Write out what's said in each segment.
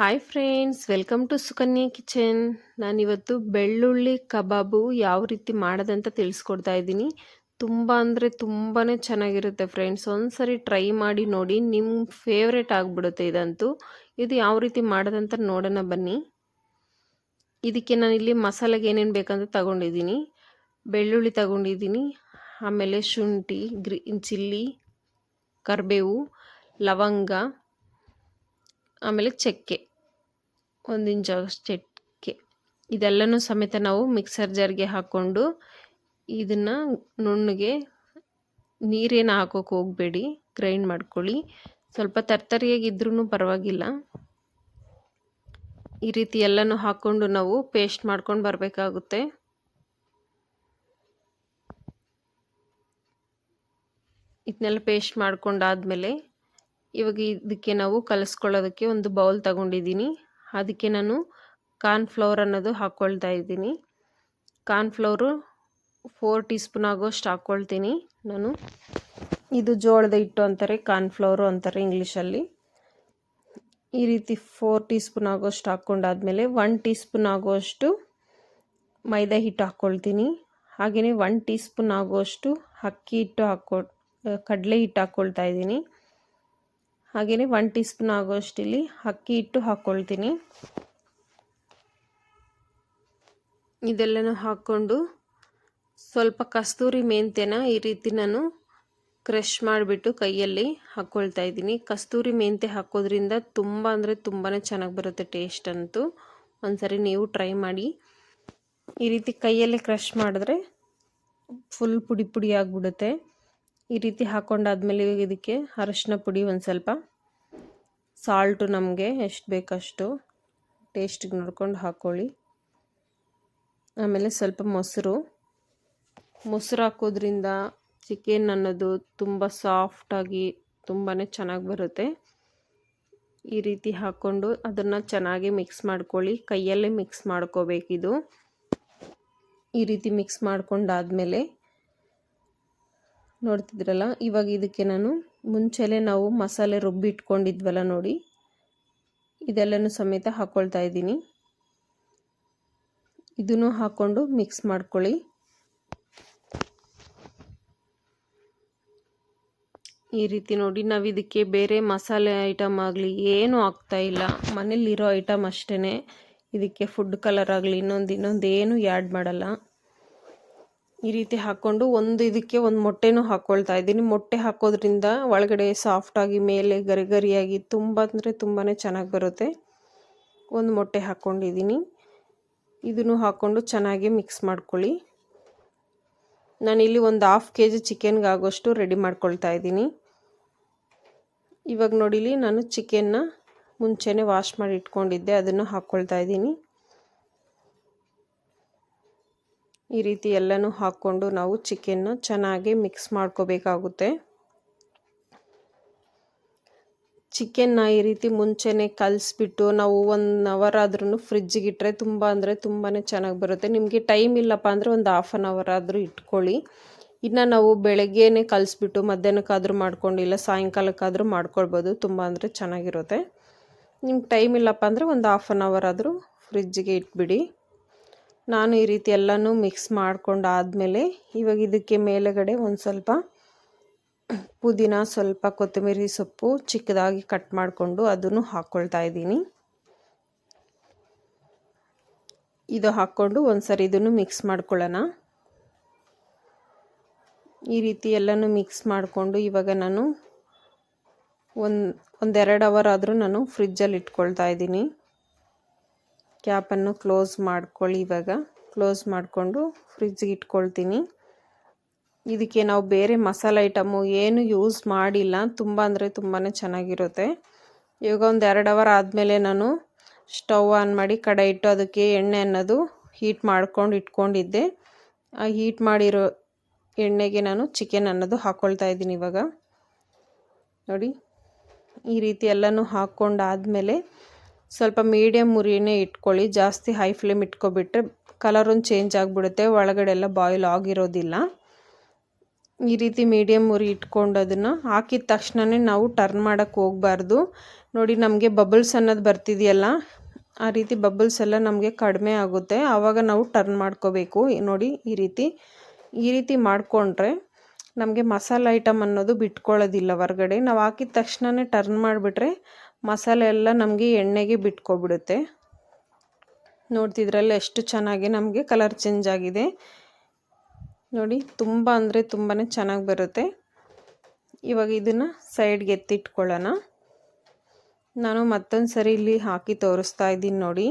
Hi friends welcome to Sukanya kitchen ನಾನಿವತ್ತು ಬೆಳ್ಳುಳ್ಳಿ ಕಬಾಬು ಯಾವ ರೀತಿ ಮಾಡೋದಂತ ತಿಳಿಸ್ಕೊಡ್ತಾ ಇದ್ದೀನಿ. ತುಂಬ ಅಂದರೆ ತುಂಬಾ ಚೆನ್ನಾಗಿರುತ್ತೆ ಫ್ರೆಂಡ್ಸ್ ಒಂದ್ಸರಿ ಟ್ರೈ ಮಾಡಿ ನೋಡಿ ನಿಮ್ಮ ಫೇವ್ರೇಟ್ ಆಗಿಬಿಡುತ್ತೆ ಇದಂತೂ. ಇದು ಯಾವ ರೀತಿ ಮಾಡೋದಂತ ನೋಡೋಣ ಬನ್ನಿ. ಇದಕ್ಕೆ ನಾನಿಲ್ಲಿ ಮಸಾಲೆಗೆ ಏನೇನು ಬೇಕಂತ ತಗೊಂಡಿದ್ದೀನಿ. ಬೆಳ್ಳುಳ್ಳಿ ತಗೊಂಡಿದ್ದೀನಿ, ಆಮೇಲೆ ಶುಂಠಿ ಗ್ರೀನ್ ಚಿಲ್ಲಿ, ಕರಿಬೇವು, ಲವಂಗ, ಆಮೇಲೆ ಚಕ್ಕೆ. ಒಂದು ಜಾಗ ಚಟ್ಕೆ ಇದೆಲ್ಲನೂ ಸಮೇತ ನಾವು ಮಿಕ್ಸರ್ ಜಾರ್ಗೆ ಹಾಕ್ಕೊಂಡು ಇದನ್ನು ನುಣ್ಣಗೆ ನೀರೇನು ಹಾಕೋಕೆ ಹೋಗಬೇಡಿ, ಗ್ರೈಂಡ್ ಮಾಡ್ಕೊಳ್ಳಿ. ಸ್ವಲ್ಪ ತರ್ತರಿಯಾಗಿದ್ರೂ ಪರವಾಗಿಲ್ಲ. ಈ ರೀತಿ ಎಲ್ಲನೂ ಹಾಕ್ಕೊಂಡು ನಾವು ಪೇಸ್ಟ್ ಮಾಡ್ಕೊಂಡು ಬರಬೇಕಾಗುತ್ತೆ. ಇದನ್ನೆಲ್ಲ ಪೇಸ್ಟ್ ಮಾಡ್ಕೊಂಡಾದಮೇಲೆ ಇವಾಗ ಇದಕ್ಕೆ ನಾವು ಕಲಿಸ್ಕೊಳ್ಳೋದಕ್ಕೆ ಒಂದು ಬೌಲ್ ತಗೊಂಡಿದ್ದೀನಿ ಅದಕ್ಕೆ ನಾನು ಕಾರ್ನ್ ಕಾರ್ನ್ಫ್ಲವರ್ ಅನ್ನೋದು ಹಾಕ್ಕೊಳ್ತಾ ಇದ್ದೀನಿ. ಕಾರ್ನ್ಫ್ಲವರು ಫೋರ್ ಟೀ ಸ್ಪೂನ್ ಆಗೋಷ್ಟು ಹಾಕ್ಕೊಳ್ತೀನಿ ನಾನು. ಇದು ಜೋಳದ ಹಿಟ್ಟು ಅಂತಾರೆ ಕಾರ್ನ್ಫ್ಲವರು ಅಂತಾರೆ ಇಂಗ್ಲೀಷಲ್ಲಿ. ಈ ರೀತಿ ಫೋರ್ ಟೀ ಸ್ಪೂನ್ ಆಗೋಷ್ಟು ಹಾಕ್ಕೊಂಡಾದ್ಮೇಲೆ ಒನ್ ಟೀ ಸ್ಪೂನ್ ಆಗೋಷ್ಟು ಮೈದಾ ಹಿಟ್ಟು ಹಾಕ್ಕೊಳ್ತೀನಿ ಹಾಗೆಯೇ ಒನ್ ಟೀ ಸ್ಪೂನ್ ಆಗೋಷ್ಟು ಅಕ್ಕಿ ಹಿಟ್ಟು ಹಾಕ್ಕೊ ಕಡಲೆ ಹಿಟ್ಟು ಹಾಕ್ಕೊಳ್ತಾ ಇದ್ದೀನಿ. ಹಾಗೆಯೇ ಒನ್ ಟೀ ಸ್ಪೂನ್ ಆಗೋಷ್ಟು ಇಲ್ಲಿ ಅಕ್ಕಿ ಇಟ್ಟು ಹಾಕ್ಕೊಳ್ತೀನಿ ಇದೆಲ್ಲನೂ ಹಾಕ್ಕೊಂಡು ಸ್ವಲ್ಪ ಕಸ್ತೂರಿ ಮೆಂತ್ಯನ ಈ ರೀತಿ ನಾನು ಕ್ರಷ್ ಮಾಡಿಬಿಟ್ಟು ಕೈಯಲ್ಲಿ ಹಾಕ್ಕೊಳ್ತಾ ಇದ್ದೀನಿ. ಕಸ್ತೂರಿ ಮೆಂತ್ಯ ಹಾಕೋದ್ರಿಂದ ತುಂಬ ಅಂದರೆ ತುಂಬಾ ಚೆನ್ನಾಗಿ ಬರುತ್ತೆ ಟೇಸ್ಟ್ ಅಂತೂ. ಒಂದ್ಸರಿ ನೀವು ಟ್ರೈ ಮಾಡಿ. ಈ ರೀತಿ ಕೈಯಲ್ಲಿ ಕ್ರಷ್ ಮಾಡಿದ್ರೆ ಫುಲ್ ಪುಡಿ ಪುಡಿ ಆಗಿಬಿಡುತ್ತೆ. ಈ ರೀತಿ ಹಾಕ್ಕೊಂಡಾದ್ಮೇಲೆ ಇದಕ್ಕೆ ಅರಶಿನ ಪುಡಿ ಒಂದು ಸ್ವಲ್ಪ. ಸಾಲ್ಟು ನಮಗೆ ಎಷ್ಟು ಬೇಕಷ್ಟು ಟೇಸ್ಟಿಗೆ ನೋಡ್ಕೊಂಡು ಹಾಕ್ಕೊಳ್ಳಿ ಆಮೇಲೆ ಸ್ವಲ್ಪ ಮೊಸರು. ಮೊಸರು ಹಾಕೋದ್ರಿಂದ ಚಿಕನ್ ಅನ್ನೋದು ತುಂಬ ಸಾಫ್ಟಾಗಿ ತುಂಬಾ ಚೆನ್ನಾಗಿ ಬರುತ್ತೆ. ಈ ರೀತಿ ಹಾಕ್ಕೊಂಡು ಅದನ್ನು ಚೆನ್ನಾಗಿ ಮಿಕ್ಸ್ ಮಾಡ್ಕೊಳ್ಳಿ. ಕೈಯಲ್ಲೇ ಮಿಕ್ಸ್ ಮಾಡ್ಕೋಬೇಕಿದು. ಈ ರೀತಿ ಮಿಕ್ಸ್ ಮಾಡ್ಕೊಂಡಾದಮೇಲೆ ನೋಡ್ತಿದ್ರಲ್ಲ, ಇವಾಗ ಇದಕ್ಕೆ ನಾನು ಮುಂಚೆಲೆ ನಾವು ಮಸಾಲೆ ರುಬ್ಬಿ ಇಟ್ಕೊಂಡಿದ್ವಲ್ಲ ನೋಡಿ, ಇದೆಲ್ಲನೂ ಸಮೇತ ಹಾಕ್ಕೊಳ್ತಾ ಇದ್ದೀನಿ. ಇದನ್ನು ಹಾಕ್ಕೊಂಡು ಮಿಕ್ಸ್ ಮಾಡ್ಕೊಳ್ಳಿ. ಈ ರೀತಿ ನೋಡಿ, ನಾವು ಇದಕ್ಕೆ ಬೇರೆ ಮಸಾಲೆ ಐಟಮ್ ಆಗಲಿ ಏನೂ ಆಗ್ತಾ ಇಲ್ಲ. ಮನೇಲಿರೋ ಐಟಮ್ ಅಷ್ಟೇ ಇದಕ್ಕೆ ಫುಡ್ ಕಲರ್ ಆಗಲಿ ಇನ್ನೊಂದು ಇನ್ನೊಂದು ಏನೂ ಆ್ಯಡ್ ಮಾಡಲ್ಲ. ಈ ರೀತಿ ಹಾಕ್ಕೊಂಡು ಒಂದು ಇದಕ್ಕೆ ಒಂದು ಮೊಟ್ಟೆನೂ ಹಾಕ್ಕೊಳ್ತಾ ಇದ್ದೀನಿ. ಮೊಟ್ಟೆ ಹಾಕೋದ್ರಿಂದ ಒಳಗಡೆ ಸಾಫ್ಟಾಗಿ ಮೇಲೆ ಗರಿ ಗರಿಯಾಗಿ ತುಂಬ ಅಂದರೆ ತುಂಬಾ ಚೆನ್ನಾಗಿ ಬರುತ್ತೆ. ಒಂದು ಮೊಟ್ಟೆ ಹಾಕ್ಕೊಂಡಿದ್ದೀನಿ ಇದನ್ನು ಹಾಕ್ಕೊಂಡು ಚೆನ್ನಾಗಿ ಮಿಕ್ಸ್ ಮಾಡ್ಕೊಳ್ಳಿ. ನಾನಿಲ್ಲಿ ಒಂದು ಹಾಫ್ ಕೆ ಜಿ ಚಿಕನ್ಗೆ ಆಗೋಷ್ಟು ರೆಡಿ ಮಾಡ್ಕೊಳ್ತಾ ಇದ್ದೀನಿ. ಇವಾಗ ನೋಡಿಲಿ ನಾನು ಚಿಕನ್ನ ಮುಂಚೆನೇ ವಾಶ್ ಮಾಡಿ ಇಟ್ಕೊಂಡಿದ್ದೆ. ಅದನ್ನು ಹಾಕ್ಕೊಳ್ತಾ ಇದ್ದೀನಿ. ಈ ರೀತಿ ಎಲ್ಲನೂ ಹಾಕ್ಕೊಂಡು ನಾವು ಚಿಕನ್ನ ಚೆನ್ನಾಗಿ ಮಿಕ್ಸ್ ಮಾಡ್ಕೋಬೇಕಾಗುತ್ತೆ. ಚಿಕನ್ನ ಈ ರೀತಿ ಮುಂಚೆನೆ ಕಲಿಸ್ಬಿಟ್ಟು ನಾವು ಒನ್ ಅವರ್ ಆದ್ರೂ ಫ್ರಿಜ್ಜಿಗೆ ಇಟ್ಟರೆ ತುಂಬ ಅಂದರೆ ತುಂಬಾ ಚೆನ್ನಾಗಿ ಬರುತ್ತೆ. ನಿಮಗೆ ಟೈಮ್ ಇಲ್ಲಪ್ಪ ಅಂದರೆ ಒಂದು ಹಾಫ್ ಆನ್ ಅವರ್ ಆದರೂ ಇಟ್ಕೊಳ್ಳಿ. ಇನ್ನು ನಾವು ಬೆಳಗ್ಗೆನೇ ಕಲಿಸ್ಬಿಟ್ಟು ಮಧ್ಯಾಹ್ನಕ್ಕಾದರೂ ಮಾಡ್ಕೊಂಡಿಲ್ಲ ಸಾಯಂಕಾಲಕ್ಕಾದರೂ ಮಾಡ್ಕೊಳ್ಬೋದು. ತುಂಬ ಅಂದರೆ ಚೆನ್ನಾಗಿರುತ್ತೆ. ನಿಮ್ಗೆ ಟೈಮ್ ಇಲ್ಲಪ್ಪ ಅಂದರೆ ಒಂದು ಹಾಫ್ ಆನ್ ಅವರ್ ಆದರೂ ಫ್ರಿಜ್ಜಿಗೆ ಇಟ್ಬಿಡಿ. ನಾನು ಈ ರೀತಿ ಎಲ್ಲನೂ ಮಿಕ್ಸ್ ಮಾಡ್ಕೊಂಡಾದಮೇಲೆ ಇವಾಗ ಇದಕ್ಕೆ ಮೇಲುಗಡೆ ಒಂದು ಸ್ವಲ್ಪ ಪುದೀನ, ಸ್ವಲ್ಪ ಕೊತ್ತಂಬರಿ ಸೊಪ್ಪು ಚಿಕ್ಕದಾಗಿ ಕಟ್ ಮಾಡಿಕೊಂಡು ಅದನ್ನು ಹಾಕ್ಕೊಳ್ತಾ ಇದ್ದೀನಿ. ಇದು ಹಾಕ್ಕೊಂಡು ಒಂದು ಸರಿ ಇದನ್ನು ಮಿಕ್ಸ್ ಮಾಡ್ಕೊಳ್ಳೋಣ. ಈ ರೀತಿ ಎಲ್ಲನೂ ಮಿಕ್ಸ್ ಮಾಡಿಕೊಂಡು ಇವಾಗ ನಾನು ಒಂದು, ಒಂದೆರಡು ಅವರ್ ಆದರೂ ನಾನು ಫ್ರಿಜ್ಜಲ್ಲಿ ಇಟ್ಕೊಳ್ತಾ ಇದ್ದೀನಿ. ಕ್ಯಾಪನ್ನು ಕ್ಲೋಸ್ ಮಾಡ್ಕೊಳ್ಳಿ ಇವಾಗ. ಕ್ಲೋಸ್ ಮಾಡಿಕೊಂಡು ಫ್ರಿಜ್ಗೆ ಇಟ್ಕೊಳ್ತೀನಿ. ಇದಕ್ಕೆ ನಾವು ಬೇರೆ ಮಸಾಲೆ ಐಟಮು ಏನು ಯೂಸ್ ಮಾಡಿಲ್ಲ. ತುಂಬ ಅಂದರೆ ತುಂಬಾ ಚೆನ್ನಾಗಿರುತ್ತೆ. ಇವಾಗ ಒಂದು ಎರಡು ಅವರ್ ಆದಮೇಲೆ ನಾನು ಸ್ಟವ್ ಆನ್ ಮಾಡಿ ಕಡೆ ಇಟ್ಟು ಅದಕ್ಕೆ ಎಣ್ಣೆ ಅನ್ನೋದು ಹೀಟ್ ಮಾಡ್ಕೊಂಡು ಇಟ್ಕೊಂಡಿದ್ದೆ. ಆ ಹೀಟ್ ಮಾಡಿರೋ ಎಣ್ಣೆಗೆ ನಾನು ಚಿಕನ್ ಅನ್ನೋದು ಹಾಕ್ಕೊಳ್ತಾ ಇದ್ದೀನಿ ಇವಾಗ. ನೋಡಿ, ಈ ರೀತಿ ಎಲ್ಲನೂ ಹಾಕ್ಕೊಂಡಾದಮೇಲೆ ಸ್ವಲ್ಪ ಮೀಡಿಯಮ್ ಉರಿನೇ ಇಟ್ಕೊಳ್ಳಿ, ಜಾಸ್ತಿ ಹೈ ಫ್ಲೇಮ್ ಇಟ್ಕೊಬಿಟ್ರೆ ಕಲರೊಂದು ಚೇಂಜ್ ಆಗಿಬಿಡುತ್ತೆ ಒಳಗಡೆ ಎಲ್ಲ ಬಾಯ್ಲ್ ಆಗಿರೋದಿಲ್ಲ. ಈ ರೀತಿ ಮೀಡಿಯಮ್ ಉರಿ ಇಟ್ಕೊಂಡು ಅದನ್ನು ಹಾಕಿದ ತಕ್ಷಣವೇ ನಾವು ಟರ್ನ್ ಮಾಡೋಕ್ಕೆ ಹೋಗಬಾರ್ದು. ನೋಡಿ, ನಮಗೆ ಬಬಲ್ಸ್ ಅನ್ನೋದು ಬರ್ತಿದೆಯಲ್ಲ, ಆ ರೀತಿ ಬಬಲ್ಸ್ ಎಲ್ಲ ನಮಗೆ ಕಡಿಮೆ ಆಗುತ್ತೆ. ಆವಾಗ ನಾವು ಟರ್ನ್ ಮಾಡ್ಕೋಬೇಕು. ನೋಡಿ, ಈ ರೀತಿ ಈ ರೀತಿ ಮಾಡಿಕೊಂಡ್ರೆ ನಮಗೆ ಮಸಾಲೆ ಐಟಮ್ ಅನ್ನೋದು ಬಿಟ್ಕೊಳ್ಳೋದಿಲ್ಲ ಹೊರಗಡೆ. ನಾವು ಹಾಕಿದ ತಕ್ಷಣವೇ ಟರ್ನ್ ಮಾಡಿಬಿಟ್ರೆ ಮಸಾಲೆ ಎಲ್ಲ ನಮಗೆ ಎಣ್ಣೆಗೆ ಬಿಟ್ಕೊಬಿಡುತ್ತೆ. ನೋಡ್ತಿದ್ರಲ್ಲ ಎಷ್ಟು ಚೆನ್ನಾಗಿ ನಮಗೆ ಕಲರ್ ಚೇಂಜ್ ಆಗಿದೆ. ನೋಡಿ, ತುಂಬ ಅಂದರೆ ತುಂಬಾ ಚೆನ್ನಾಗಿ ಬರುತ್ತೆ. ಇವಾಗ ಇದನ್ನು ಸೈಡ್ಗೆ ಎತ್ತಿಟ್ಕೊಳ್ಳೋಣ. ನಾನು ಮತ್ತೊಂದು ಸರಿ ಇಲ್ಲಿ ಹಾಕಿ ತೋರಿಸ್ತಾ ಇದ್ದೀನಿ ನೋಡಿ.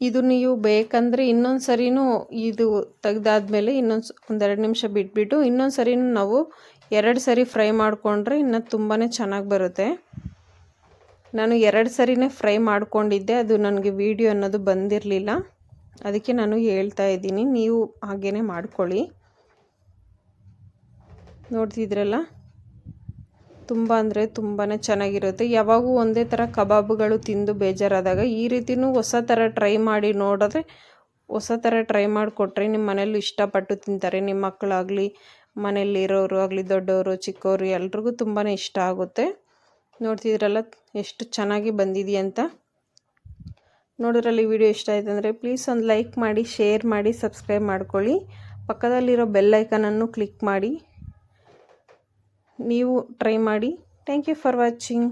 ಇದು ನೀವು ಬೇಕಂದರೆ ಇನ್ನೊಂದು ಸರಿನೂ ಇದು ತೆಗ್ದಾದ್ಮೇಲೆ ಇನ್ನೊಂದು ಒಂದೆರಡು ನಿಮಿಷ ಬಿಟ್ಬಿಟ್ಟು ಇನ್ನೊಂದು ಸರಿನೂ ನಾವು ಎರಡು ಸರಿ ಫ್ರೈ ಮಾಡಿಕೊಂಡ್ರೆ ಇನ್ನು ತುಂಬಾ ಚೆನ್ನಾಗಿ ಬರುತ್ತೆ. ನಾನು ಎರಡು ಸರಿನೇ ಫ್ರೈ ಮಾಡಿಕೊಂಡಿದ್ದೆ. ಅದು ನನಗೆ ವಿಡಿಯೋ ಅನ್ನೋದು ಬಂದಿರಲಿಲ್ಲ. ಅದಕ್ಕೆ ನಾನು ಹೇಳ್ತಾ ಇದ್ದೀನಿ. ನೀವು ಹಾಗೇ ಮಾಡ್ಕೊಳ್ಳಿ. ನೋಡ್ತಿದ್ರಲ್ಲ? ತುಂಬ ಅಂದರೆ ತುಂಬಾ ಚೆನ್ನಾಗಿರುತ್ತೆ. ಯಾವಾಗೂ ಒಂದೇ ಥರ ಕಬಾಬ್ಗಳು ತಿಂದು ಬೇಜಾರಾದಾಗ ಈ ರೀತಿಯೂ ಹೊಸ ಥರ ಟ್ರೈ ಮಾಡಿ ನೋಡಿದ್ರೆ ಹೊಸ ಥರ ಟ್ರೈ ಮಾಡಿಕೊಟ್ರೆ ನಿಮ್ಮ ಮನೇಲಿ ಇಷ್ಟಪಟ್ಟು ತಿಂತಾರೆ. ನಿಮ್ಮ ಮಕ್ಕಳಾಗಲಿ ಮನೇಲಿರೋರು ಆಗಲಿ ದೊಡ್ಡವರು ಚಿಕ್ಕವರು ಎಲ್ರಿಗೂ ತುಂಬಾ ಇಷ್ಟ ಆಗುತ್ತೆ. ನೋಡ್ತಿದ್ರಲ್ಲ ಎಷ್ಟು ಚೆನ್ನಾಗಿ ಬಂದಿದೆಯಂತ ನೋಡಿದ್ರಲ್ಲಿ ವಿಡಿಯೋ ಇಷ್ಟ ಆಯಿತು ಅಂದರೆ ಪ್ಲೀಸ್ ಒಂದು ಲೈಕ್ ಮಾಡಿ ಶೇರ್ ಮಾಡಿ ಸಬ್ಸ್ಕ್ರೈಬ್ ಮಾಡ್ಕೊಳ್ಳಿ. ಪಕ್ಕದಲ್ಲಿರೋ ಬೆಲ್ಲೈಕನನ್ನು ಕ್ಲಿಕ್ ಮಾಡಿ. ನೀವು ಟ್ರೈ ಮಾಡಿ. Thank you for watching